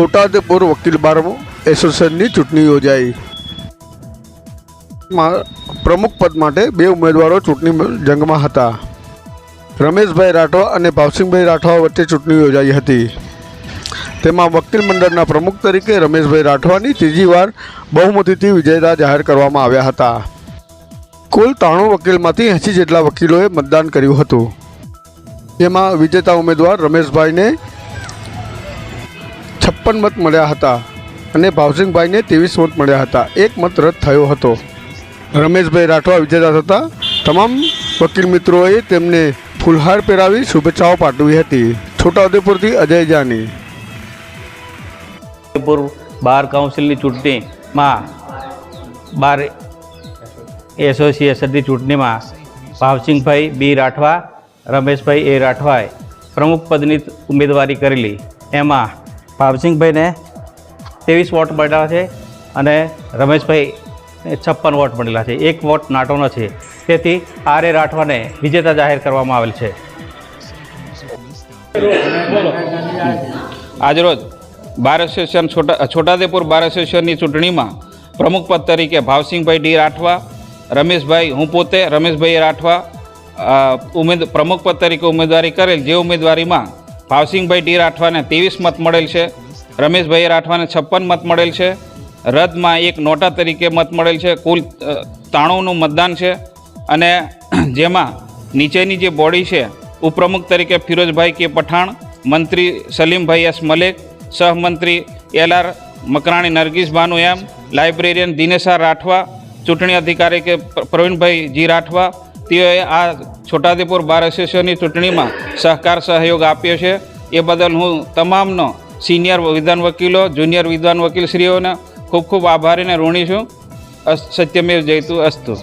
છોટાઉદેપુર વકીલ બાર એસોસિએશનની ચૂંટણી યોજાઈ. પ્રમુખ પદ માટે બે ઉમેદવારો ચૂંટણી જંગમાં હતા. રમેશભાઈ રાઠવા અને ભાવસિંહભાઈ રાઠવા વચ્ચે ચૂંટણી યોજાઈ હતી. તેમાં વકીલ મંડળના પ્રમુખ તરીકે રમેશભાઈ રાઠવાની ત્રીજી વાર બહુમતીથી વિજેતા જાહેર કરવામાં આવ્યા હતા. કુલ ત્રાણું વકીલમાંથી એંસી જેટલા વકીલોએ મતદાન કર્યું હતું. જેમાં વિજેતા ઉમેદવાર રમેશભાઈને છપ્પન મત મળ્યા હતા અને ભાવસિંગભાઈને ત્રેવીસ મત મળ્યા હતા. એક મત રદ થયો હતો. રમેશભાઈ રાઠવા વિજેતા હતા તમામ વકીલ મિત્રોએ તેમને ફૂલહાર પહેરાવી શુભેચ્છાઓ પાઠવી હતી. છોટાઉદેપુરથી અજય જાની. બાર કાઉન્સિલની ચૂંટણીમાં બાર એસોસિએશનની ચૂંટણીમાં ભાવસિંહભાઈ બી રાઠવા, રમેશભાઈ એ રાઠવાએ પ્રમુખ પદની ઉમેદવારી કરેલી. એમાં ભાવસિંહભાઈને ત્રેવીસ વોટ મળ્યા છે અને રમેશભાઈ છપ્પન વોટ મળેલા છે. એક વોટ નાટોનો છે. તેથી આર એ રાઠવાને વિજેતા જાહેર કરવામાં આવેલ છે. આજરોજ બાર એસોસિએશન છોટા છોટાદેપુર બાર એસોસિએશનની ચૂંટણીમાં પ્રમુખ પદ તરીકે ભાવસિંહભાઈ ડી રાઠવા, રમેશભાઈ હું પોતે, રમેશભાઈ રાઠવા ઉમેદ પ્રમુખ પદ તરીકે ઉમેદવારી કરેલ જે ઉમેદવારીમાં ભાવસિંહભાઈ ડી રાઠવાને ત્રેવીસ મત મળેલ છે. રમેશભાઈ રાઠવાને છપ્પન મત મળેલ છે. રદમાં એક નોટા તરીકે મત મળેલ છે. કુલ ત્રાણુંનું મતદાન છે. અને જેમાં નીચેની જે બોડી છે, ઉપપ્રમુખ તરીકે ફિરોજભાઈ કે પઠાણ, મંત્રી Salimbhai S Malek, સહમંત્રી L R Makrani Nargis M, librarian Dinesha Rathwa, ચૂંટણી અધિકારી કે પ્રવીણભાઈ જી રાઠવા તેઓએ આ છોટાઉદેપુર બાર એસોસિએશનની ચૂંટણીમાં સહકાર સહયોગ આપ્યો છે. એ બદલ હું તમામનો સિનિયર વિધાન વકીલો, જુનિયર વિદ્વાન વકીલશ્રીઓને ખૂબ ખૂબ આભારીને ઋણી છું. સત્યમેવ જયતુ અસ્તુ.